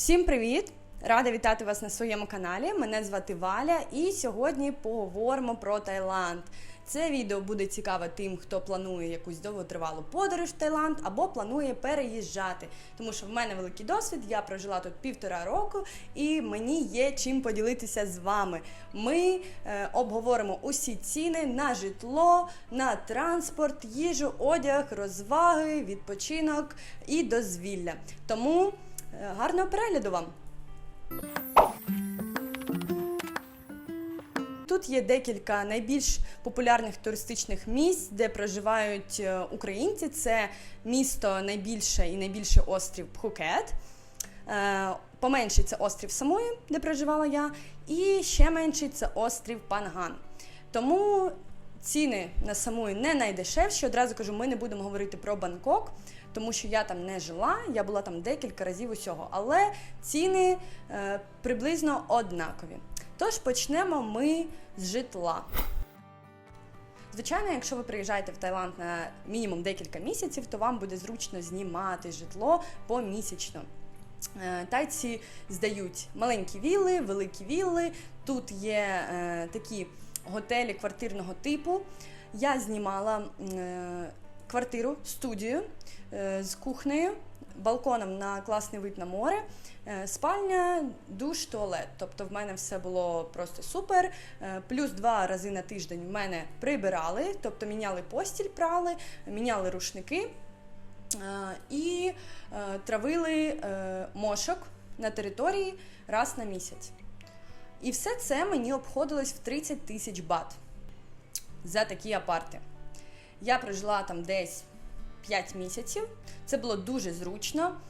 Всім привіт! Рада вітати вас на своєму каналі. Мене звати Валя, і сьогодні поговоримо про Таїланд. Це відео буде цікаве тим, хто планує якусь довготривалу подорож в Таїланд або планує переїжджати. Тому що в мене великий досвід, я прожила тут півтора року, і мені є чим поділитися з вами. Ми е, обговоримо усі ціни на житло, на транспорт, їжу, одяг, розваги, відпочинок і дозвілля. Тому гарного перегляду вам! Тут є декілька найбільш популярних туристичних місць, де проживають е, українці. Це місто найбільше і найбільший острів Пхукет. Е, Поменший це острів Самої, де проживала я, і ще менший це острів Панган. Тому ціни на Самуї не найдешевші. Одразу кажу, ми не будемо говорити про Бангкок, тому що я там не жила, я була там декілька разів усього, але ціни е, приблизно однакові. Тож почнемо ми з житла. Звичайно, якщо ви приїжджаєте в Таїланд на мінімум декілька місяців, то вам буде зручно знімати житло помісячно. Е, Тайці здають маленькі вілли, великі вілли. Тут є е, такі готелі квартирного типу. Я знімала е, квартиру, студію е, з кухнею, балконом на класний вид на море, е, спальня, душ, туалет. Тобто в мене все було просто супер. Е, Плюс два рази на тиждень в мене прибирали, тобто міняли постіль, прали, міняли рушники. І травили мошок на території раз на місяць. І все це мені обходилось в 30 тисяч бат за такі апарти. Я прожила там десь 5 місяців. Це було дуже зручно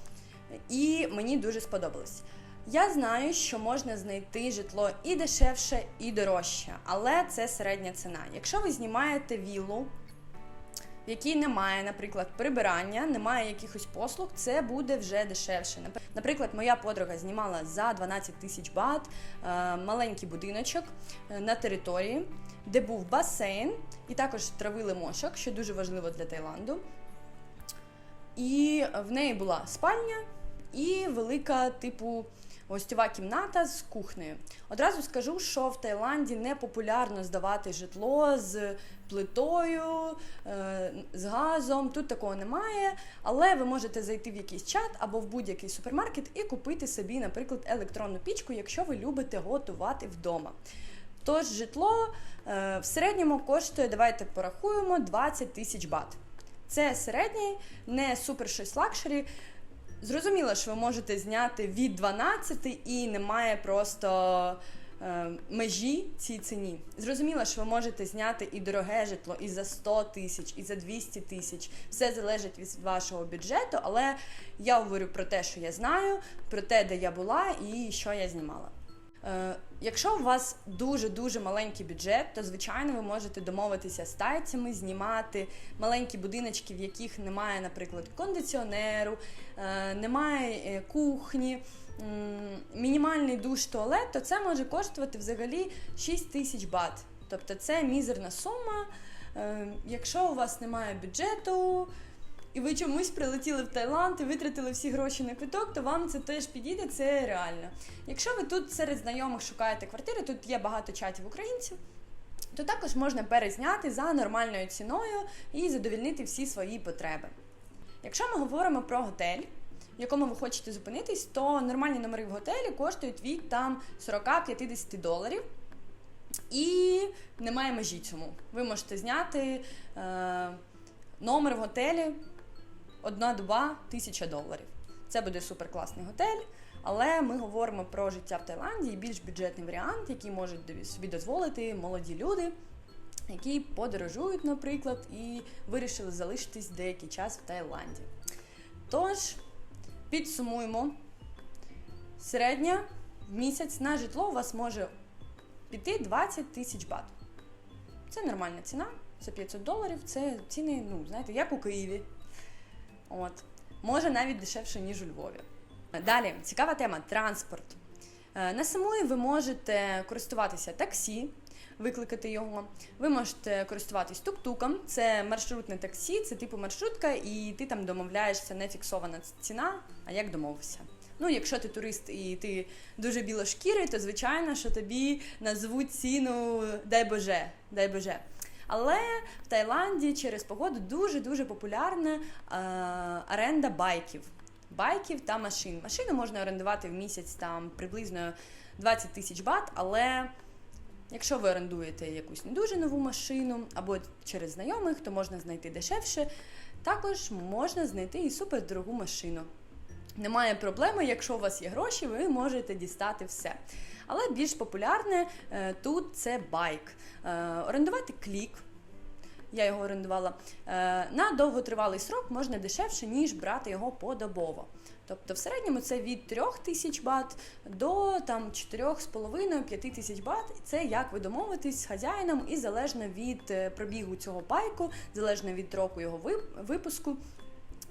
і мені дуже сподобалось. Я знаю, що можна знайти житло і дешевше, і дорожче, але це середня ціна. Якщо ви знімаєте віллу, в якій немає, наприклад, прибирання, немає якихось послуг, це буде вже дешевше. Наприклад, моя подруга знімала за 12 тисяч бат е, маленький будиночок е, на території, де був басейн, і також травили мошок, що дуже важливо для Таїланду. І в неї була спальня і велика, типу, гостьова кімната з кухнею. Одразу скажу, що в Таїланді не популярно здавати житло з плитою, е, з газом. Тут такого немає. Але ви можете зайти в якийсь чат або в будь-який супермаркет і купити собі, наприклад, електронну пічку, якщо ви любите готувати вдома. Тож житло е, в середньому коштує, давайте порахуємо, 20 тисяч бат. Це середній, не супер щось лакшері. Зрозуміло, що ви можете зняти від 12 і немає просто е, межі цій ціні. Зрозуміло, що ви можете зняти і дороге житло і за 100 тисяч, і за 200 тисяч. Все залежить від вашого бюджету, але я говорю про те, що я знаю, про те, де я була і що я знімала. Е, Якщо у вас дуже-дуже маленький бюджет, то звичайно ви можете домовитися з тайцями, знімати маленькі будиночки, в яких немає, наприклад, кондиціонеру, е, немає е, кухні, мінімальний душ, туалет, то це може коштувати взагалі 6 тисяч бат. Тобто це мізерна сума. Якщо у вас немає бюджету, і ви чомусь прилетіли в Таїланд і витратили всі гроші на квиток, то вам це теж підійде, це реально. Якщо ви тут серед знайомих шукаєте квартири, тут є багато чатів українців, то також можна перезняти за нормальною ціною і задовільнити всі свої потреби. Якщо ми говоримо про готель, в якому ви хочете зупинитись, то нормальні номери в готелі коштують від там 40-50 доларів. І немає межі цьому. Ви можете зняти е, номер в готелі одна доба тисяча доларів. Це буде супер класний готель. Але ми говоримо про життя в Таїланді і більш бюджетний варіант, який можуть собі дозволити молоді люди, які подорожують, наприклад, і вирішили залишитись деякий час в Таїланді. Тож, підсумуємо, середня в місяць на житло у вас може піти 20 тисяч бат. Це нормальна ціна, це 500 доларів, це ціни, ну, знаєте, як у Києві. От. Може навіть дешевше, ніж у Львові. Далі, цікава тема транспорт. Е, На Самуї ви можете користуватися таксі, викликати його. Ви можете користуватись тук-туком. Це маршрутне таксі, це типу маршрутка, і ти там домовляєшся не фіксована ціна, а як домовився. Ну, якщо ти турист і ти дуже білошкірий, то звичайно, що тобі назвуть ціну дай Боже, дай Боже. Але в Таїланді через погоду дуже дуже популярна е, оренда байків. Байків та машин. Машину можна орендувати в місяць там приблизно 20 тисяч бат, але якщо ви орендуєте якусь не дуже нову машину або через знайомих, то можна знайти дешевше. Також можна знайти і супердорогу машину. Немає проблеми, якщо у вас є гроші, ви можете дістати все. Але більш популярне е, тут це байк. Е, орендувати клік. Я його орендувала е, на довготривалий срок можна дешевше, ніж брати його подобово. Тобто в середньому це від 3 тисяч бат до там 4,5-5 тисяч бат. Це як ви домовитесь з хазяїном, і залежно від пробігу цього байку, залежно від року його випуску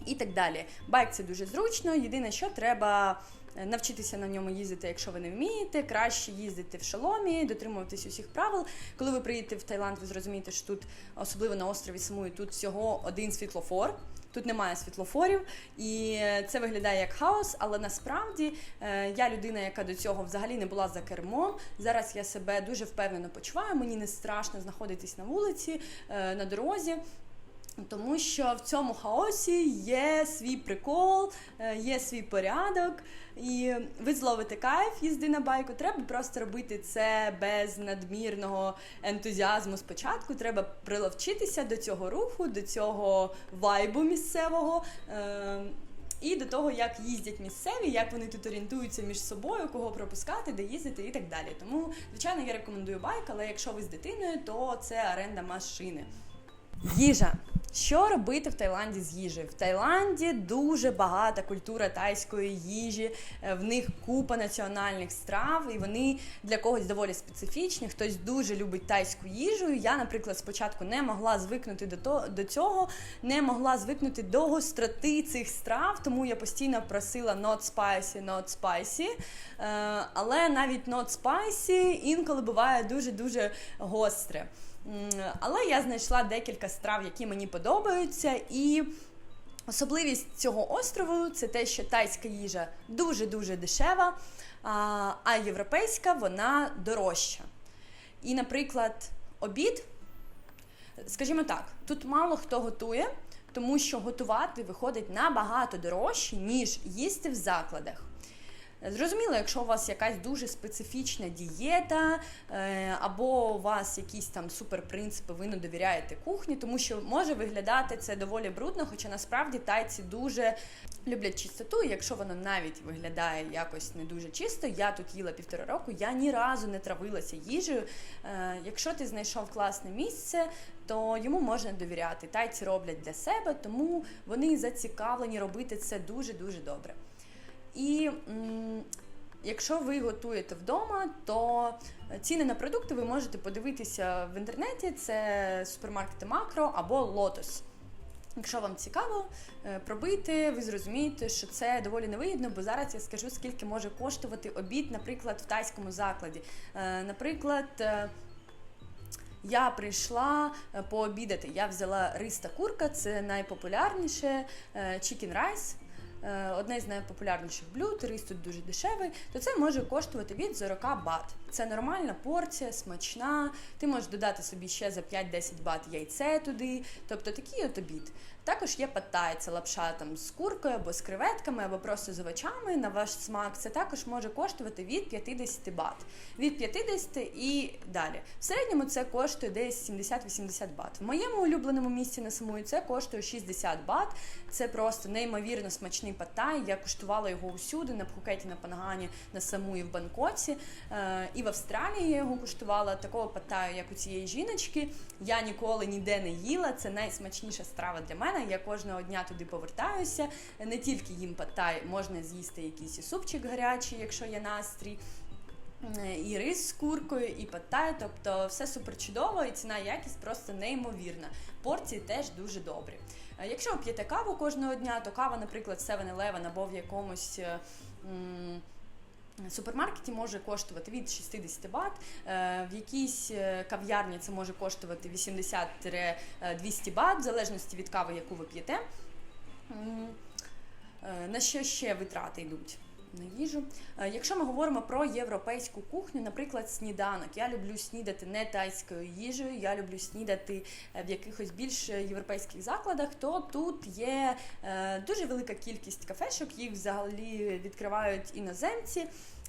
і так далі. Байк це дуже зручно. Єдине, що треба навчитися на ньому їздити, якщо ви не вмієте. Краще їздити в шоломі, дотримуватись усіх правил. Коли ви приїдете в Таїланд, ви зрозумієте, що тут, особливо на острові Самуї, тут всього один світлофор. Тут немає світлофорів, і е, це виглядає як хаос. Але насправді е, я людина, яка до цього взагалі не була за кермом. Зараз я себе дуже впевнено почуваю. Мені не страшно знаходитись на вулиці, е, на дорозі. Тому що в цьому хаосі є свій прикол, е, є свій порядок, і ви зловите кайф їзди на байку. Треба просто робити це без надмірного ентузіазму спочатку. Треба приловчитися до цього руху, до цього вайбу місцевого. е, І до того, як їздять місцеві, як вони тут орієнтуються між собою, кого пропускати, де їздити і так далі. Тому, звичайно, я рекомендую байк, але якщо ви з дитиною, то це оренда машини. Їжа. Що робити в Таїланді з їжею? В Таїланді дуже багата культура тайської їжі, е, в них купа національних страв, і вони для когось доволі специфічні. Хтось дуже любить тайську їжу. Я, наприклад, спочатку не могла звикнути до то, до цього, не могла звикнути до гостроти цих страв, тому я постійно просила not spicy, not spicy. Е, Але навіть not spicy інколи буває дуже дуже гостре. Але я знайшла декілька страв, які мені подобаються, і особливість цього острову це те, що тайська їжа дуже-дуже дешева, а європейська вона дорожча. І, наприклад, обід, скажімо так, тут мало хто готує, тому що готувати виходить набагато дорожче, ніж їсти в закладах. Зрозуміло, якщо у вас якась дуже специфічна дієта, е, або у вас якісь там суперпринципи, ви не довіряєте кухні, тому що може виглядати це доволі брудно, хоча насправді тайці дуже люблять чистоту. Якщо воно навіть виглядає якось не дуже чисто, я тут їла півтора року, я ні разу не травилася їжею. Е, Якщо ти знайшов класне місце, то йому можна довіряти. Тайці роблять для себе, тому вони зацікавлені робити це дуже дуже добре. І якщо ви готуєте вдома, то ціни на продукти ви можете подивитися в інтернеті: це супермаркети Макро або Лотос. Якщо вам цікаво е, пробити, ви зрозумієте, що це доволі невигідно, бо зараз я скажу, скільки може коштувати обід, наприклад, в тайському закладі. Е, Наприклад, е, я прийшла пообідати. Я взяла рис та курка, це найпопулярніше rice. е, Одне з найпопулярніших блюд, рис тут дуже дешевий, то це може коштувати від 40 бат. Це нормальна порція, смачна. Ти можеш додати собі ще за 5-10 бат яйце туди. Тобто такий от обід. Також є паттай, це лапша там з куркою або з креветками, або просто з овочами на ваш смак. Це також може коштувати від 50 бат. Від 50 і далі. В середньому це коштує десь 70-80 бат. В моєму улюбленому місці на самої це коштує 60 бат. Це просто неймовірно смачний паттай. Я куштувала його усюди, на Пхукеті, на Пангані, на Самуї в Бангкоці. І в Австралії я його куштувала. Такого паттаю, як у цієї жіночки. Я ніколи ніде не їла. Це найсмачніша страва для мене. Я кожного дня туди повертаюся. Не тільки їм паттай, можна з'їсти якийсь супчик гарячий, якщо є настрій. І рис з куркою, і паттай, тобто все супер чудово, і ціна якість просто неймовірна. Порції теж дуже добрі. Якщо ви п'єте каву кожного дня, то кава, наприклад, 7-Eleven або в якомусь. е, м, Супермаркеті може коштувати від 60 бат, е, в якійсь е, кав'ярні це може коштувати 80-200 бат, в залежності від кави, яку ви п'єте. Е, На що ще витрати йдуть? На їжу. Е, Якщо ми говоримо про європейську кухню, наприклад, сніданок. Я люблю снідати не тайською їжею, я люблю снідати е, в якихось більш європейських закладах, то тут є е, дуже велика кількість кафешок, їх взагалі відкривають іноземці.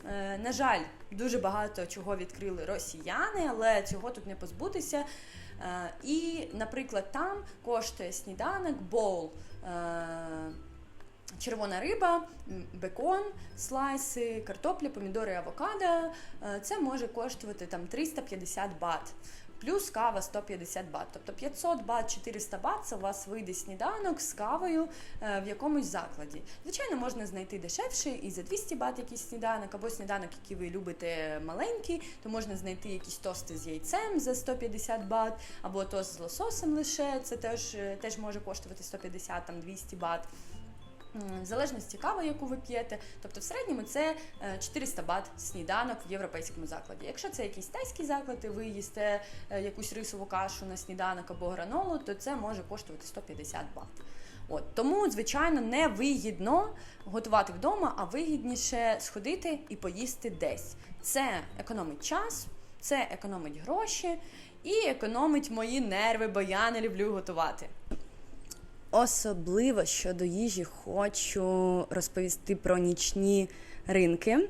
Е, На жаль, дуже багато чого відкрили росіяни, але цього тут не позбутися. Е, І, наприклад, там коштує сніданок боул. Червона риба, бекон, слайси, картопля, помідори, авокадо. Е, Це може коштувати там 350 бат. Плюс кава 150 бат. Тобто 500 бат, 400 бат це у вас вийде сніданок з кавою е, в якомусь закладі. Звичайно, можна знайти дешевше і за 200 бат якийсь сніданок, або сніданок, який ви любите маленький, то можна знайти якісь тости з яйцем за 150 бат, або тост з лососем лише, це теж, е, теж може коштувати 150 там 200 бат. В залежності кави, яку ви п'єте, тобто в середньому це е, 400 бат сніданок в європейському закладі. Якщо це якийсь тайський заклад, і ви їсте е, якусь рисову кашу на сніданок або гранолу, то це може коштувати 150 бат. От тому, звичайно, не вигідно готувати вдома, а вигідніше сходити і поїсти десь. Це економить час, це економить гроші і економить мої нерви, бо я не люблю готувати. Особливо щодо їжі хочу розповісти про нічні ринки.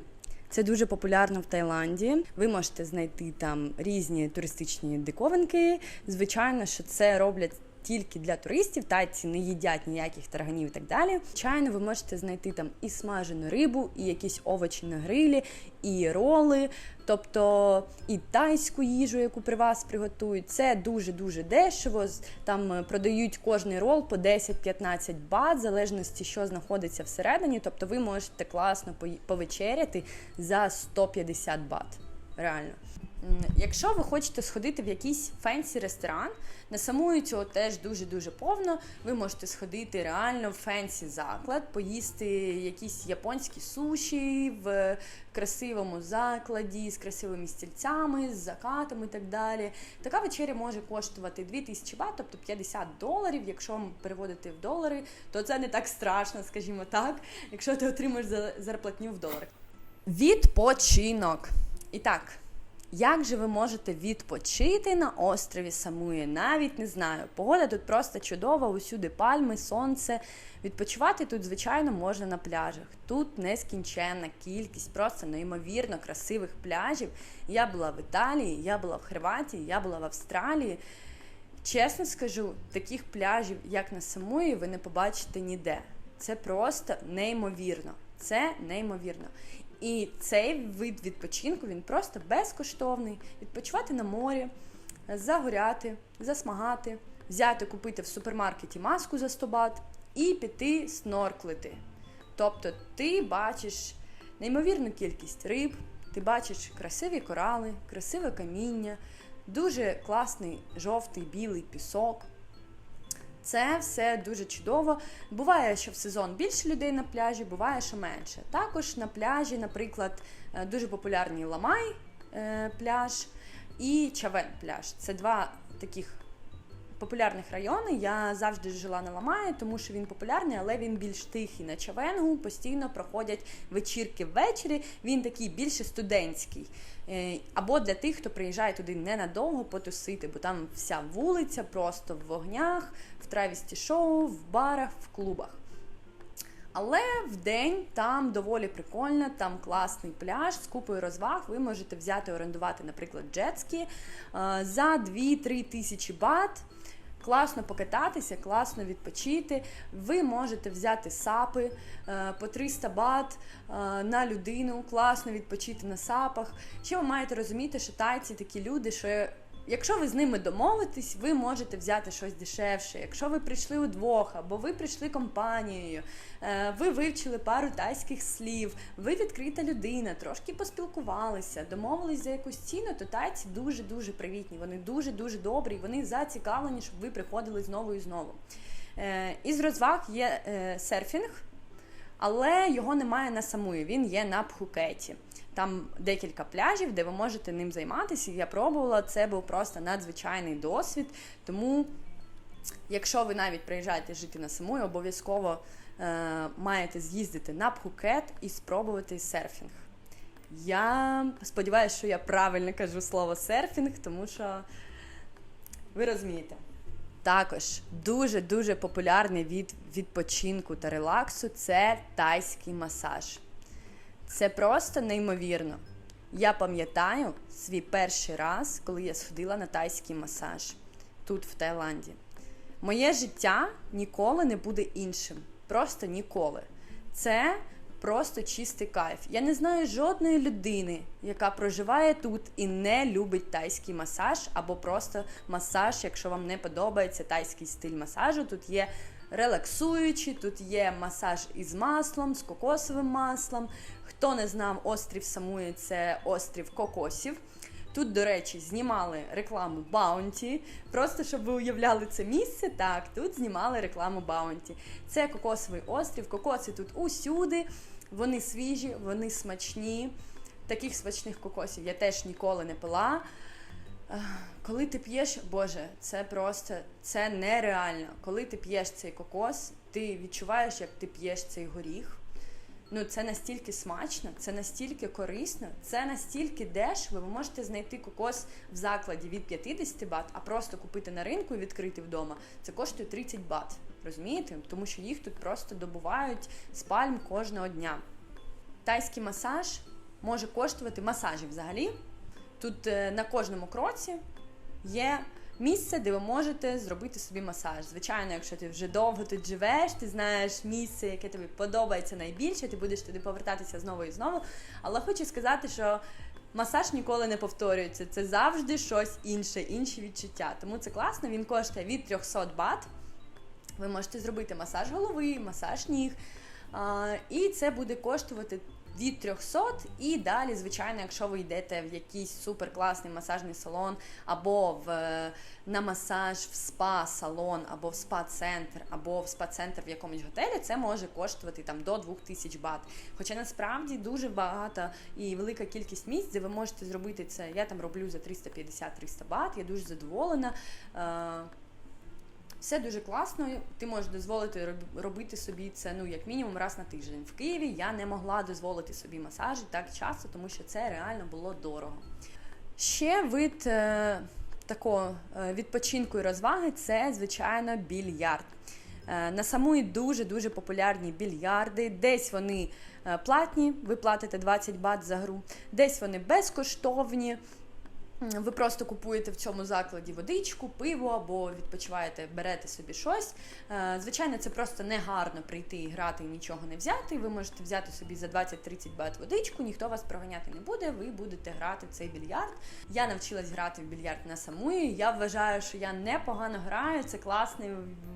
Це дуже популярно в Таїланді. Ви можете знайти там різні туристичні диковинки. Звичайно, що це роблять тільки для туристів, тайці не їдять ніяких тарганів і так далі. Звичайно, ви можете знайти там і смажену рибу, і якісь овочі на грилі, і роли, тобто і тайську їжу, яку при вас приготують. Це дуже дуже дешево. Там е, продають кожний рол по 10-15 бат, в залежності, що знаходиться всередині. Тобто ви можете класно повечеряти за 150 бат. Реально. Якщо ви хочете сходити в якийсь фенсі ресторан, на саму цього теж дуже-дуже повно. Ви можете сходити реально в фенсі заклад, поїсти якісь японські суші в красивому закладі з красивими стільцями, з закатом і так далі. Така вечеря може коштувати 2000 бат, тобто 50 доларів. Якщо переводити в долари, то це не так страшно, скажімо так, якщо ти отримаєш за- зарплатню в доларах. Відпочинок. І так, як же ви можете відпочити на острові Самуї? Навіть не знаю. Погода тут просто чудова, усюди пальми, сонце. Відпочивати тут, звичайно, можна на пляжах. Тут нескінченна кількість, просто неймовірно красивих пляжів. Я була в Італії, я була в Хорватії, я була в Австралії. Чесно скажу, таких пляжів, як на Самуї, ви не побачите ніде. Це просто неймовірно. Це неймовірно. І цей вид відпочинку він просто безкоштовний. Відпочивати на морі, загоряти, засмагати, взяти, купити в супермаркеті маску за 100 бат і піти снорклити. Тобто ти бачиш неймовірну кількість риб, ти бачиш красиві корали, красиве каміння, дуже класний жовтий білий пісок. Це все дуже чудово. Буває, що в сезон більше людей на пляжі, буває, що менше. Також на пляжі, наприклад, е, дуже популярний Ламай е, пляж і Чавен пляж. Це два таких популярних райони. Я завжди жила на Ламаї, тому що він популярний, але він більш тихий. На Чавенгу постійно проходять вечірки ввечері. Він такий більше студентський. Е, Або для тих, хто приїжджає туди ненадовго потусити, бо там вся вулиця просто в вогнях, в травісті шоу, в барах, в клубах. Але в день там доволі прикольно, там класний пляж з купою розваг. Ви можете взяти орендувати, наприклад, джетські е, за 2-3 тисячі бат. Класно покататися, класно відпочити. Ви можете взяти сапи е, по 300 бат е, на людину, класно відпочити на сапах. Ще ви маєте розуміти, що тайці такі люди, що Якщо ви з ними домовитесь, ви можете взяти щось дешевше. Якщо ви прийшли удвох, або ви прийшли компанією, е, ви вивчили пару тайських слів, ви відкрита людина, трошки поспілкувалися, домовились за якусь ціну, то тайці дуже дуже привітні. Вони дуже дуже добрі. Вони зацікавлені, щоб ви приходили знову і знову. Е, Із розваг є е, серфінг, але його немає на Самуї, він є на Пхукеті. Там декілька пляжів, де ви можете ним займатися. Я пробувала, це був просто надзвичайний досвід. Тому, якщо ви навіть приїжджаєте жити на Самуї, обов'язково е, маєте з'їздити на Пхукет і спробувати серфінг. Я сподіваюся, що я правильно кажу слово серфінг, тому що ви розумієте. Також дуже-дуже популярний від відпочинку та релаксу це тайський масаж. Це просто неймовірно. Я пам'ятаю свій перший раз, коли я сходила на тайський масаж тут, в Таїланді. Моє життя ніколи не буде іншим. Просто ніколи. Це просто чистий кайф. Я не знаю жодної людини, яка проживає тут і не любить тайський масаж, або просто масаж, якщо вам не подобається тайський стиль масажу. Тут є релаксуючий, тут є масаж із маслом, з кокосовим маслом. Хто не знав, острів Самуї це острів кокосів. Тут, до речі, знімали рекламу Баунті. Просто щоб ви уявляли це місце, так, тут знімали рекламу Баунті. Це кокосовий острів, кокоси тут усюди, вони свіжі, вони смачні. Таких смачних кокосів я теж ніколи не пила. Коли ти п'єш, Боже, це просто це нереально. Коли ти п'єш цей кокос, ти відчуваєш, як ти п'єш цей горіх. Ну, це настільки смачно, це настільки корисно, це настільки дешево. Ви можете знайти кокос в закладі від 50 бат, а просто купити на ринку і відкрити вдома. Це коштує 30 бат. Розумієте? Тому що їх тут просто добувають з пальм кожного дня. Тайський масаж може коштувати масажі взагалі. Тут е, на кожному кроці є місце, де ви можете зробити собі масаж. Звичайно, якщо ти вже довго тут живеш, ти знаєш місце, яке тобі подобається найбільше, ти будеш туди повертатися знову і знову. Але хочу сказати, що масаж ніколи не повторюється. Це завжди щось інше, інші відчуття. Тому це класно, він коштує від 300 бат. Ви можете зробити масаж голови, масаж ніг. І це буде коштувати від 300 і далі, звичайно, якщо ви йдете в якийсь суперкласний масажний салон, або в, на масаж в спа-салон, або в спа-центр, або в спа-центр в якомусь готелі, це може коштувати там до 2000 бат. Хоча насправді дуже багато і велика кількість місць, де ви можете зробити це. Я там роблю за 350-300 бат, я дуже задоволена. Все дуже класно. Ти можеш дозволити робити собі це ну як мінімум раз на тиждень. В Києві я не могла дозволити собі масажі так часто, тому що це реально було дорого. Ще вид е, такого е, відпочинку і розваги це, звичайно, більярд. Е, на самої дуже-дуже популярні більярди. Десь вони е, платні, ви платите 20 бат за гру, десь вони безкоштовні. Ви просто купуєте в цьому закладі водичку, пиво або відпочиваєте, берете собі щось. Е, звичайно, це просто не гарно прийти і грати і нічого не взяти. Ви можете взяти собі за 20-30 бат водичку, ніхто вас проганяти не буде. Ви будете грати в цей більярд. Я навчилась грати в більярд на самої. Я вважаю, що я непогано граю. Це класний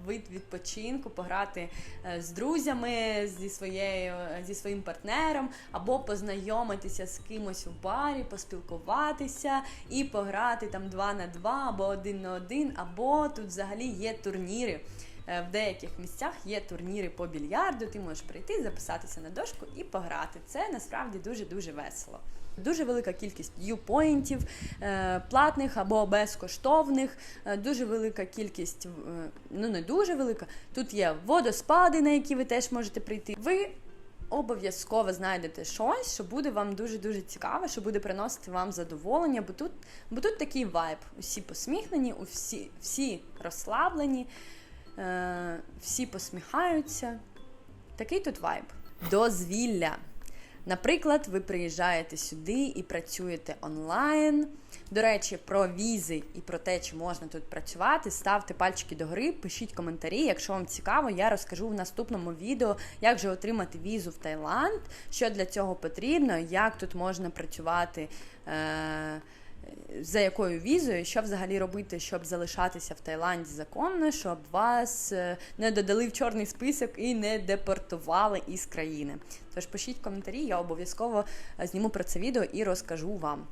вид відпочинку, пограти е, з друзями, зі своєю зі своїм партнером, або познайомитися з кимось у барі, поспілкуватися і пограти там 2 на 2 або 1 на 1, або тут взагалі є турніри. Е, в деяких місцях є турніри по більярду, ти можеш прийти, записатися на дошку і пограти. Це насправді дуже-дуже весело. Дуже велика кількість в'юпоінтів, е, платних або безкоштовних, е, дуже велика кількість, ну не дуже велика. Тут є водоспади, на які ви теж можете прийти. Ви обов'язково знайдете щось, що буде вам дуже-дуже цікаве, що буде приносити вам задоволення, бо тут бо тут такий вайб. Усі посміхнені, всі, всі розслаблені, е, всі посміхаються. Такий тут вайб. Дозвілля. Наприклад, ви приїжджаєте сюди і працюєте онлайн. До речі, про візи і про те, чи можна тут працювати, ставте пальчики догори, пишіть коментарі. Якщо вам цікаво, я розкажу в наступному відео, як же отримати візу в Таїланд, що для цього потрібно, як тут можна працювати. Е- за якою візою, що взагалі робити, щоб залишатися в Таїланді законно, щоб вас е, не додали в чорний список і не депортували із країни. Тож пишіть коментарі, я обов'язково е, зніму про це відео і розкажу вам.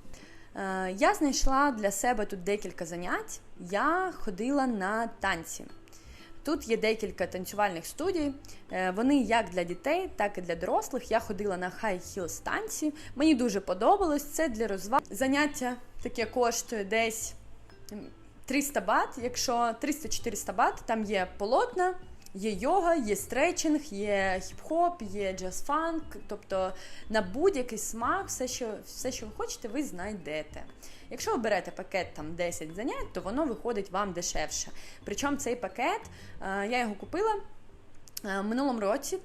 Е, я знайшла для себе тут декілька занять. Я ходила на танці. Тут є декілька танцювальних студій. Вони як для дітей, так і для дорослих. Я ходила на High Heels танці. Мені дуже подобалось. Це для розваг. Заняття таке коштує десь 300 бат. Якщо 300-400 бат, там є полотна, Є йога, є стретчинг, є хіп-хоп, є джаз-фанк, тобто на будь-який смак, все, що все, що ви хочете, ви знайдете. Якщо ви берете пакет там 10 занять, то воно виходить вам дешевше. Причому цей пакет е, я його купила е, в минулому році.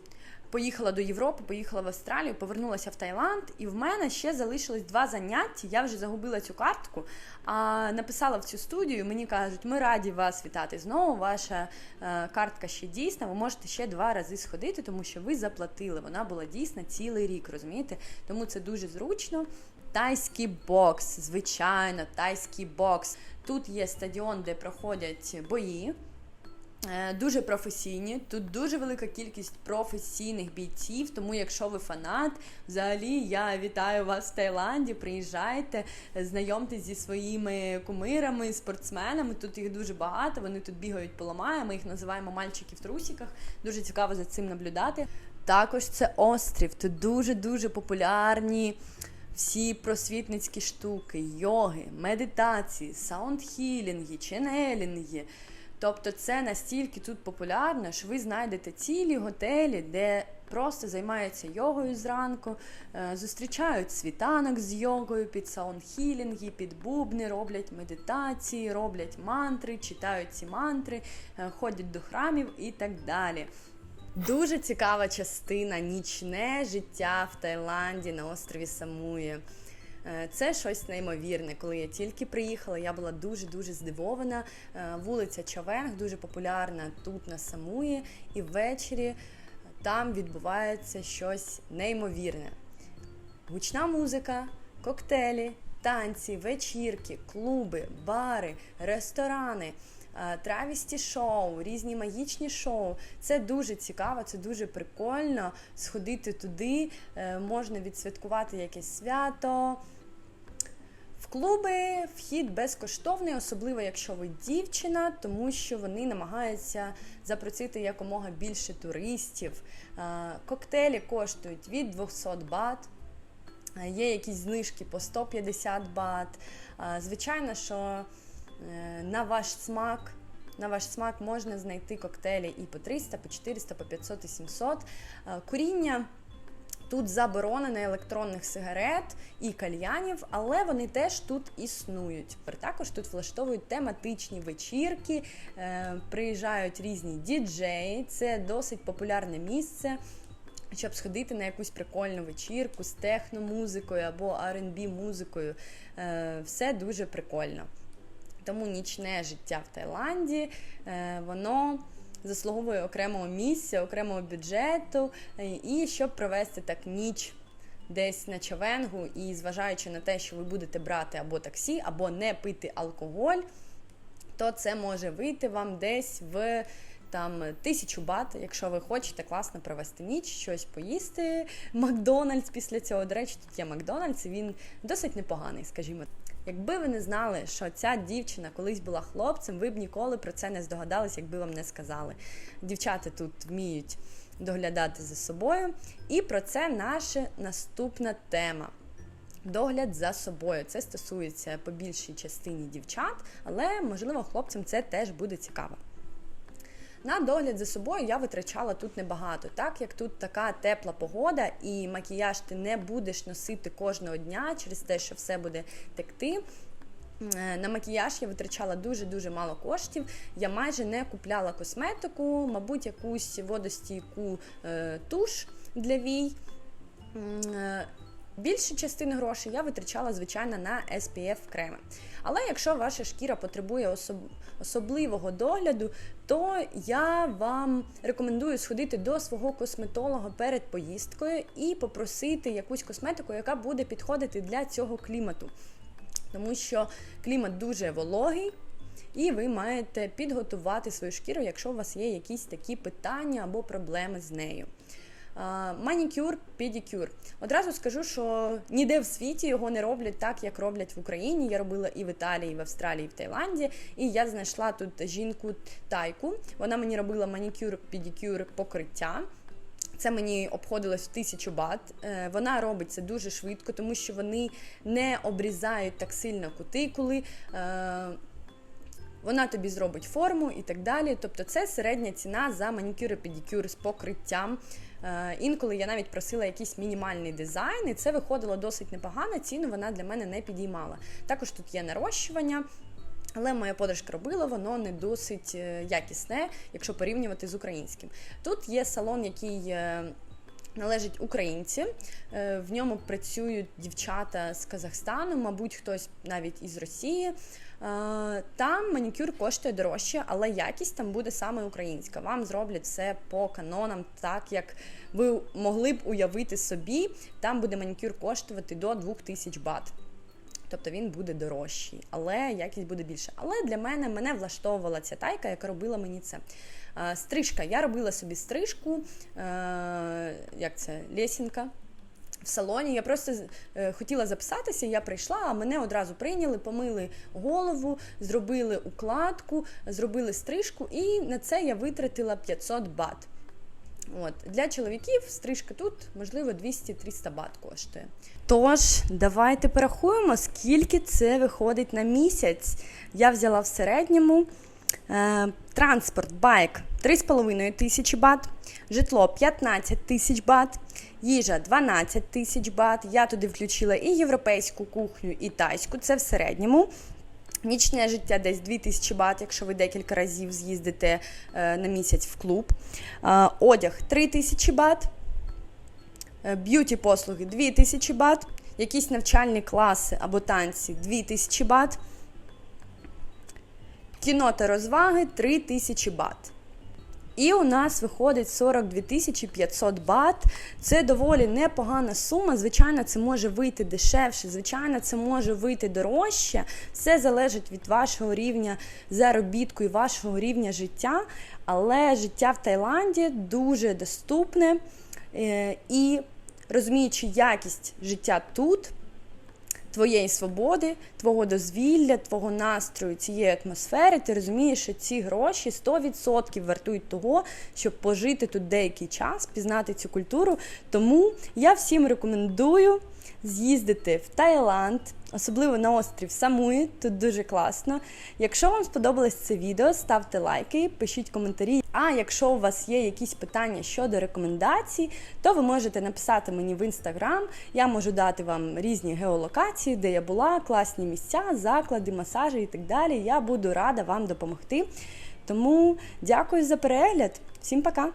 Поїхала до Європи, поїхала в Австралію, повернулася в Таїланд, і в мене ще залишилось два заняття. Я вже загубила цю картку, а написала в цю студію. Мені кажуть, ми раді вас вітати знову. Ваша е, картка ще дійсна. Ви можете ще два рази сходити, тому що ви заплатили. Вона була дійсна цілий рік, розумієте? Тому це дуже зручно. Тайський бокс, звичайно, тайський бокс. Тут є стадіон, де проходять бої. Е, Дуже професійні, тут дуже велика кількість професійних бійців. Тому, якщо ви фанат, взагалі я вітаю вас в Таїланді. Приїжджайте, знайомтесь зі своїми кумирами, спортсменами. Тут їх дуже багато. Вони тут бігають поламає. Ми їх називаємо мальчики в трусіках. Дуже цікаво за цим наблюдати. Також це острів. Тут дуже дуже популярні. Всі просвітницькі штуки, йоги, медитації, саундхілінги, ченелінги. Тобто це настільки тут популярно, що ви знайдете цілі готелі, де просто займаються йогою зранку, е, зустрічають світанок з йогою під саундхілінги, під бубни, роблять медитації, роблять мантри, читають ці мантри, е, ходять до храмів і так далі. Дуже цікава частина нічне життя в Таїланді на острові Самуї. Е, Це щось неймовірне. Коли я тільки приїхала, я була дуже дуже здивована. Е, Вулиця Чавенг дуже популярна тут на Самуї, і ввечері там відбувається щось неймовірне. Гучна музика, коктейлі, танці, вечірки, клуби, бари, ресторани. Е, Травісті шоу, різні магічні шоу. Це дуже цікаво, це дуже прикольно. Сходити туди, е, можна відсвяткувати якесь свято. В клуби вхід безкоштовний, особливо якщо ви дівчина, тому що вони намагаються запросити якомога більше туристів. Е, Коктейлі коштують від 200 бат. Є якісь знижки по 150 бат. Звичайно, що на ваш смак. На ваш смак можна знайти коктейлі і по 300, по 400, по 500 і 700. Е, Куріння тут заборонено електронних сигарет і кальянів, але вони теж тут існують. Також тут влаштовують тематичні вечірки, е, приїжджають різні діджеї. Це досить популярне місце. Щоб сходити на якусь прикольну вечірку з техномузикою або R&B музикою, Е, все дуже прикольно. Тому нічне життя в Таїланді, е, воно заслуговує окремого місця, окремого бюджету. е, І щоб провести так ніч десь на човенгу, і зважаючи на те, що ви будете брати або таксі, або не пити алкоголь, то це може вийти вам десь в там тисячу бат, якщо ви хочете класно провести ніч, щось поїсти. Макдональдс після цього. До речі, тут є Макдональдс, і він досить непоганий, скажімо. Якби ви не знали, що ця дівчина колись була хлопцем, ви б ніколи про це не здогадались, якби вам не сказали. Дівчата тут вміють доглядати за собою, і про це наша наступна тема. Догляд за собою. Це стосується по більшій частині дівчат, але можливо хлопцям це теж буде цікаво. На догляд за собою я витрачала тут небагато, так як тут така тепла погода, і макіяж ти не будеш носити кожного дня через те, що все буде текти. Е, На макіяж я витрачала дуже-дуже мало коштів. Я майже не купляла косметику, мабуть, якусь водостійку е, туш для вій. Е, Більшу частину грошей я витрачала, звичайно, на SPF креми. Але якщо ваша шкіра потребує особ- особливого догляду, то я вам рекомендую сходити до свого косметолога перед поїздкою і попросити якусь косметику, яка буде підходити для цього клімату. Тому що клімат дуже вологий, і ви маєте підготувати свою шкіру, якщо у вас є якісь такі питання або проблеми з нею. Манікюр, педикюр. Одразу скажу, що ніде в світі його не роблять так, як роблять в Україні. Я робила і в Італії, і в Австралії, і в Таїланді. І я знайшла тут жінку тайку. Вона мені робила манікюр, педикюр, покриття. Це мені обходилось в тисячу бат. Е, Вона робить це дуже швидко, тому що вони не обрізають так сильно кутикули. Е, вона тобі зробить форму і так далі. Тобто, це середня ціна за манікюр і педикюр з покриттям. Е, Інколи я навіть просила якийсь мінімальний дизайн, і це виходило досить непогано. Ціну вона для мене не підіймала. Також тут є нарощування. Але моя подружка робила, воно не досить е, якісне, якщо порівнювати з українським. Тут є салон, який е, належить українці. В ньому працюють дівчата з Казахстану, мабуть, хтось навіть із Росії. Е, Там манікюр коштує дорожче, але якість там буде саме українська. Вам зроблять все по канонам, так як ви могли б уявити собі. Там буде манікюр коштувати до 2000 бат. Тобто він буде дорожчий, але якість буде більше. Але для мене мене влаштовувала ця тайка, яка робила мені це. Е, Стрижка. Я робила собі стрижку, е, як це, лесінка. В салоні я просто е, хотіла записатися, я прийшла, а мене одразу прийняли, помили голову, зробили укладку, зробили стрижку, і на це я витратила 500 бат. От для чоловіків стрижка тут можливо 200-300 бат коштує. Тож, давайте порахуємо, скільки це виходить на місяць. Я взяла в середньому е, транспорт, байк 3,5 тисячі бат, житло 15 тисяч бат, їжа 12 тисяч бат. Я туди включила і європейську кухню, і тайську. Це в середньому. Нічне життя десь 2000 бат, якщо ви декілька разів з'їздите е, на місяць в клуб. Е, одяг 3000 бат, е, б'юті послуги 2000 бат, якісь навчальні класи або танці 2000 бат, кіно та розваги 3000 бат. І у нас виходить 42 тисячі 500 бат. Це доволі непогана сума. Звичайно, це може вийти дешевше, звичайно, це може вийти дорожче. Все залежить від вашого рівня заробітку і вашого рівня життя. Але життя в Таїланді дуже доступне Е, і розуміючи якість життя тут. Твоєї свободи, твого дозвілля, твого настрою, цієї атмосфери, ти розумієш, що ці гроші 100% вартують того, щоб пожити тут деякий час, пізнати цю культуру. Тому я всім рекомендую з'їздити в Таїланд, особливо на острів Самуї. Тут дуже класно. Якщо вам сподобалось це відео, ставте лайки, пишіть коментарі. А якщо у вас є якісь питання щодо рекомендацій, то ви можете написати мені в інстаграм. Я можу дати вам різні геолокації, де я була, класні місця, заклади, масажі і так далі. Я буду рада вам допомогти. Тому дякую за перегляд. Всім пока!